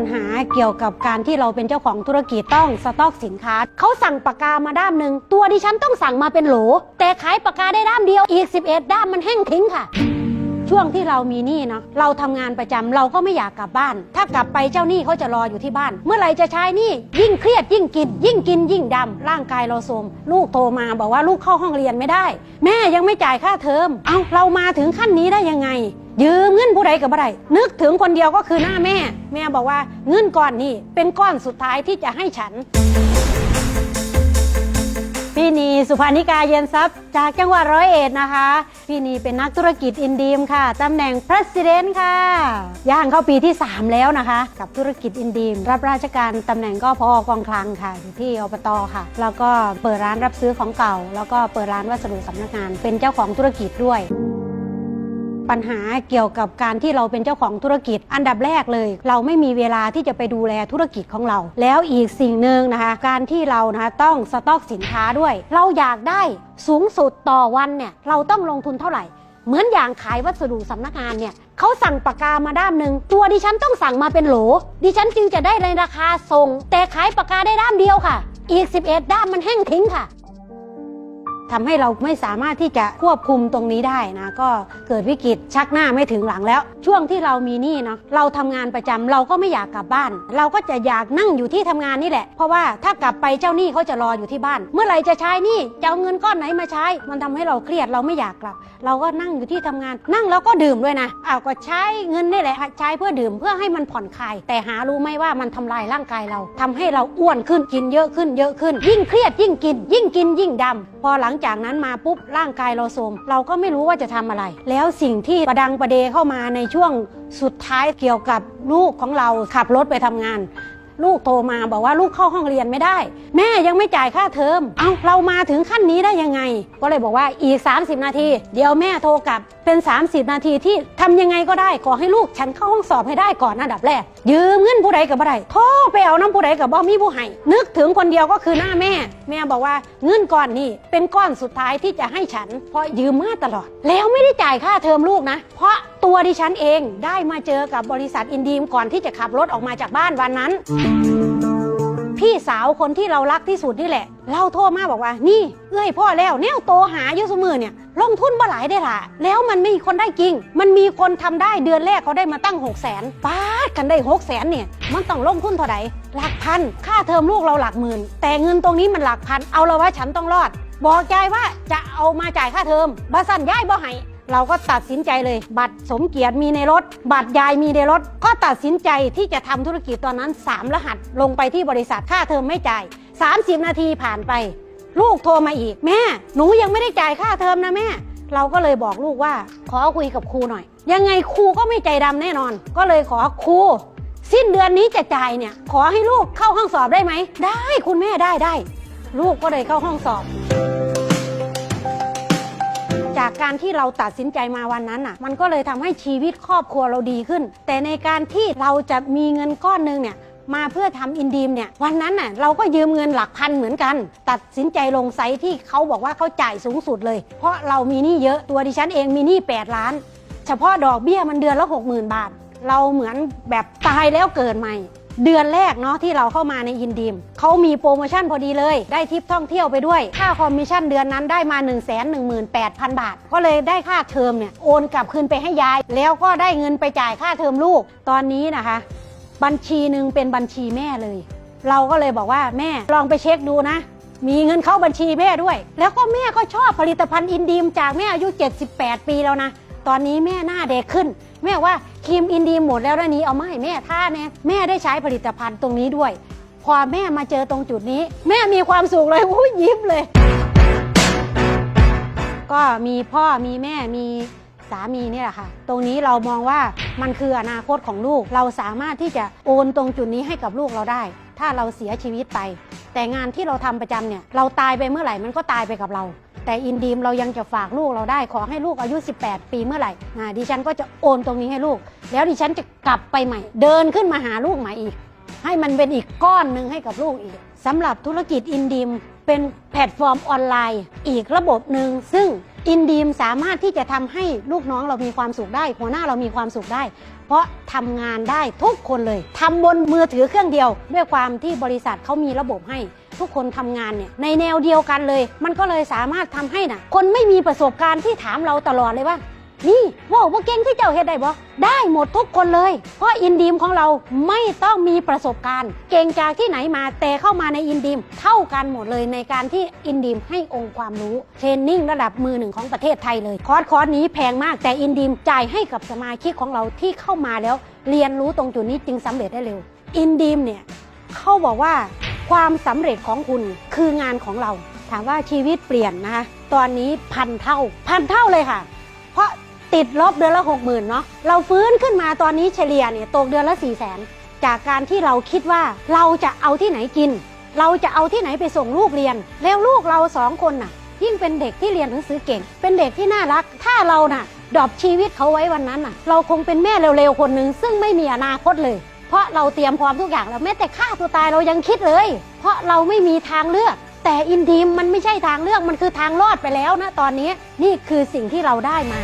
ปัญหาเกี่ยวกับการที่เราเป็นเจ้าของธุรกิจต้องสต็อกสินค้า เขาสั่งปากกามาด้ามหนึ่งตัวดิฉันต้องสั่งมาเป็นโหล แต่ขายปากกาได้ด้ามเดียวอีก 11 ด้ามมันแห้งทิ้งค่ะช่วงที่เรามีหนี้เนาะเราทำงานประจำเราก็ไม่อยากกลับบ้าน ถ้ากลับไปเจ้าหนี้เขาจะรออยู่ที่บ้าน เมื่อไหร่จะใช้หนี้ยิ่งเครียดยิ่งกิน ยิ่งกินยิ่งดำร่างกายเราโทรมลูกโทรมาบอกว่าลูกเข้าห้องเรียนไม่ได้ แม่ยังไม่จ่ายค่าเทอมเอาเรามาถึงขั้นนี้ได้ยังไง ยืมเงินผู้ใดกับผู้ใดนึกถึงคนเดียวก็คือหน้าแม่ แม่บอกว่าเงินก้อนนี้เป็นก้อนสุดท้ายที่จะให้ฉัน พี่นีสุภานิกาเย็นทรัพย์ จากจังหวัดร้อยเอ็ดนะคะ พี่นีเป็นนักธุรกิจอินดีมค่ะตำแหน่ง President ค่ะ ย่างเข้าปีที่ 3 แล้วนะคะ กับธุรกิจอินดีม รับราชการตำแหน่งก็พอกองคลังค่ะอยู่ที่อบตค่ะ แล้วก็เปิดร้านรับซื้อของเก่า แล้วก็เปิดร้านวัสดุสำนักงาน เป็นเจ้าของธุรกิจด้วย ปัญหาเกี่ยวกับการที่เราเป็นเจ้าของธุรกิจ อันดับแรกเลย เราไม่มีเวลาที่จะไปดูแลธุรกิจของเรา แล้วอีกสิ่งหนึ่งนะคะการที่เรานะคะต้องสต็อกสินค้าด้วย เราอยากได้สูงสุดต่อวันเนี่ยเราต้องลงทุนเท่าไหร่เหมือนอย่างขายวัสดุสำนักงานเนี่ยเขาสั่งปากกามาด้ามหนึ่งตัวดิฉันต้องสั่งมาเป็นโหล ดิฉันจึงจะได้ในราคาส่ง แต่ขายปากกาได้ด้ามเดียวค่ะ อีก 11 ด้ามมันแห้งทิ้งค่ะ ทำให้เราไม่สามารถที่จะควบคุมตรงนี้ได้นะก็เกิดวิกฤตชักหน้าไม่ถึงหลังแล้ว ช่วงที่เรามีหนี้เนาะเราทำงานประจำเราก็ไม่อยากกลับบ้าน เราก็จะอยากนั่งอยู่ที่ทำงานนี่แหละ เพราะว่าถ้ากลับไปเจ้าหนี้เขาจะรออยู่ที่บ้าน เมื่อไหร่จะใช้หนี้จะเอาเงินก้อนไหนมาใช้ มันทำให้เราเครียดเราไม่อยากกลับ เราก็นั่งอยู่ที่ทำงาน นั่งแล้วก็ดื่มด้วยนะเอาก็ใช้เงินนี่แหละใช้เพื่อดื่มเพื่อให้มันผ่อนคลายแต่หารู้ไหมว่ามันทำลายร่างกายเราทำให้เราอ้วนขึ้นกินเยอะขึ้นเยอะขึ้น ยิ่งเครียดยิ่งกิน ยิ่งกินยิ่งดำพอหลังจากนั้นมาปุ๊บร่างกายเราโทรมเราก็ไม่รู้ว่าจะทำอะไร แล้วสิ่งที่ประดังประเดเข้ามาในช่วงสุดท้ายเกี่ยวกับลูกของเราขับรถไปทำงาน ลูกโทรมาบอกว่าลูกเข้าห้องเรียนไม่ได้ แม่ยังไม่จ่ายค่าเทอมเอาเรามาถึงขั้นนี้ได้ยังไง ก็เลยบอกว่าอีก 30 นาที เดี๋ยวแม่โทรกลับ เป็น 30 นาทีที่ทำยังไงก็ได้ขอให้ลูกฉันเข้าห้องสอบให้ได้ก่อนอันดับแรก ยืมเงินผู้ใดกับผู้ใดโทรไปเอาน้ำผู้ใดกับบ่มีผู้ให้นึกถึงคนเดียวก็คือหน้าแม่ แม่บอกว่าเงินก้อนนี้เป็นก้อนสุดท้ายที่จะให้ฉัน เพราะยืมมาตลอด แล้วไม่ได้จ่ายค่าเทอมลูกนะ เพราะตัวดิฉันเองได้มาเจอกับบริษัทอินดีมก่อนที่จะขับรถออกมาจากบ้านวันนั้น พี่สาวคนที่เรารักที่สุดนี่แหละ เราโทรมาบอกว่า นี่ เอ้ยพ่อแล้วแนวโตหาอยู่เสมอเนี่ย ลงทุนมาหลายได้ละแล้วมันไม่มีคนได้จริง มันมีคนทำได้เดือนแรกเขาได้มาตั้ง6 0 0 0 0นป้าดกันได้6 0 0 0 0นเนี่ย มันต้องลงทุนเท่าไหร่หลักพัน ค่าเทอมลูกเราหลักหมื่น แต่เงินตรงนี้มันหลักพัน เอาละว่าฉันต้องรอด บอกยายว่าจะเอามาจ่ายค่าเทอมบาสันยายบ่ให้เราก็ตัดสินใจเลย บัตร สมเกียรติมีในรถ บัตรยายมีในรถ ก็ตัดสินใจที่จะทำธุรกิจตอนนั้น 3 รหัสลงไปที่บริษัทค่าเทอมไม่จ่าย 30 นาทีผ่านไป ลูกโทรมาอีกแม่ หนูยังไม่ได้จ่ายค่าเทอมนะแม่ เราก็เลยบอกลูกว่า ขอคุยกับครูหน่อย ยังไงครูก็ไม่ใจดำแน่นอน ก็เลยขอครูสิ้นเดือนนี้จะจ่ายเนี่ย ขอให้ลูกเข้าห้องสอบได้ไหม ได้คุณแม่ได้ได้ ลูกก็เลยเข้าห้องสอบ จากการที่เราตัดสินใจมาวันนั้นอะ มันก็เลยทำให้ชีวิตครอบครัวเราดีขึ้น แต่ในการที่เราจะมีเงินก้อนหนึงเนี่ยมาเพื่อทำอินดีมเนี่ยวันนั้นน่ะเราก็ยืมเงินหลักพันเหมือนกัน ตัดสินใจลงไซต์ที่เขาบอกว่าเขาจ่ายสูงสุดเลย เพราะเรามีหนี้เยอะตัวดิฉันเองมีหนี้8 ล้าน เฉพาะดอกเบี้ยมันเดือนละ 60,000 บาท เราเหมือนแบบตายแล้วเกิดใหม่ เดือนแรกเนาะที่เราเข้ามาในอินดีมเขามีโปรโมชั่นพอดีเลย ได้ทริปท่องเที่ยวไปด้วย ค่าคอมมิชชั่นเดือนนั้นได้มา 1 1 8 0 0 0 บาท ก็เลยได้ค่าเทอมเนี่ยโอนกลับคืนไปให้ยาย แล้วก็ได้เงินไปจ่ายค่าเทอมลูกตอนนี้นะคะ บัญชีหนึ่งเป็นบัญชีแม่เลย เราก็เลยบอกว่าแม่ลองไปเช็คดูนะมีเงินเข้าบัญชีแม่ด้วย แล้วก็แม่ก็ชอบผลิตภัณฑ์อินดีมจากแม่อายุ 78 ปีแล้วนะ ตอนนี้แม่หน้าเด็กขึ้น แม่ว่าครีมอินดีหมดแล้วนะนี้เอามาให้แม่ท่าเนี่ยแม่ได้ใช้ผลิตภัณฑ์ตรงนี้ด้วย พอแม่มาเจอตรงจุดนี้ แม่มีความสุขเลยอุ้ยยิ้มเลย ก็มีพ่อมีแม่มีสามีเนี่ยแหละค่ะ ตรงนี้เรามองว่ามันคืออนาคตของลูก เราสามารถที่จะโอนตรงจุดนี้ให้กับลูกเราได้ ถ้าเราเสียชีวิตไป แต่งานที่เราทำประจำเนี่ย เราตายไปเมื่อไหร่มันก็ตายไปกับเรา แต่อินดีมเรายังจะฝากลูกเราได้ ขอให้ลูกอายุ 18 ปีเมื่อไหร่อ่าดิฉันก็จะโอนตรงนี้ให้ลูก แล้วดิฉันจะกลับไปใหม่ เดินขึ้นมาหาลูกใหม่อีก ให้มันเป็นอีกก้อนหนึ่งให้กับลูกอีกสำหรับธุรกิจอินดีมเป็นแพลตฟอร์มออนไลน์ อีกระบบหนึ่งซึ่งอินดีมสามารถที่จะทำให้ลูกน้องเรามีความสุขได้ หัวหน้าเรามีความสุขได้ เพราะทำงานได้ทุกคนเลยทำบนมือถือเครื่องเดียว ด้วยความที่บริษัทเขามีระบบให้ ทุกคนทำงานเนี่ยในแนวเดียวกันเลย มันก็เลยสามารถทำให้น่ะคนไม่มีประสบการณ์ที่ถามเราตลอดเลยว่านี่ว่าว่าเก่งที่เจ้าเฮ็ดได้บ่ได้หมดทุกคนเลย เพราะอินดีมของเราไม่ต้องมีประสบการณ์ เก่งจากที่ไหนมาแต่เข้ามาในอินดีมเท่ากันหมดเลยในการที่อินดีมให้องค์ความรู้เทรนนิ่งระดับมือหนึ่งของประเทศไทยเลย คอร์สคอร์สนี้แพงมากแต่อินดีมจ่ายให้กับสมาชิกของเราที่เข้ามาแล้ว เรียนรู้ตรงจุดนี้จึงสำเร็จได้เร็วอินดีมเนี่ยเขาบอกว่า ความสำเร็จของคุณคืองานของเรา ถามว่าชีวิตเปลี่ยนนะคะตอนนี้พันเท่า พันเท่าเลยค่ะ เพราะติดลบเดือนละหกหมื่นเนาะเราฟื้นขึ้นมาตอนนี้เฉลี่ยเนี่ยตกเดือนละ4ี่แสนจากการที่เราคิดว่าเราจะเอาที่ไหนกิน เราจะเอาที่ไหนไปส่งลูกเรียน แล้วลูกเราสองคนน่ะ ยิ่งเป็นเด็กที่เรียนหนังสือเก่ง เป็นเด็กที่น่ารัก ถ้าเราน่ะดรอปชีวิตเขาไว้วันนั้นน่ะ เราคงเป็นแม่เร็วๆคนหนึ่งซึ่งไม่มีอนาคตเลย เพราะเราเตรียมพร้อมทุกอย่างแล้วแม้แต่ฆ่าตัวตายเรายังคิดเลย เพราะเราไม่มีทางเลือก แต่อินดีมมันไม่ใช่ทางเลือกมันคือทางรอดไปแล้วนะตอนนี้นี่คือสิ่งที่เราได้มา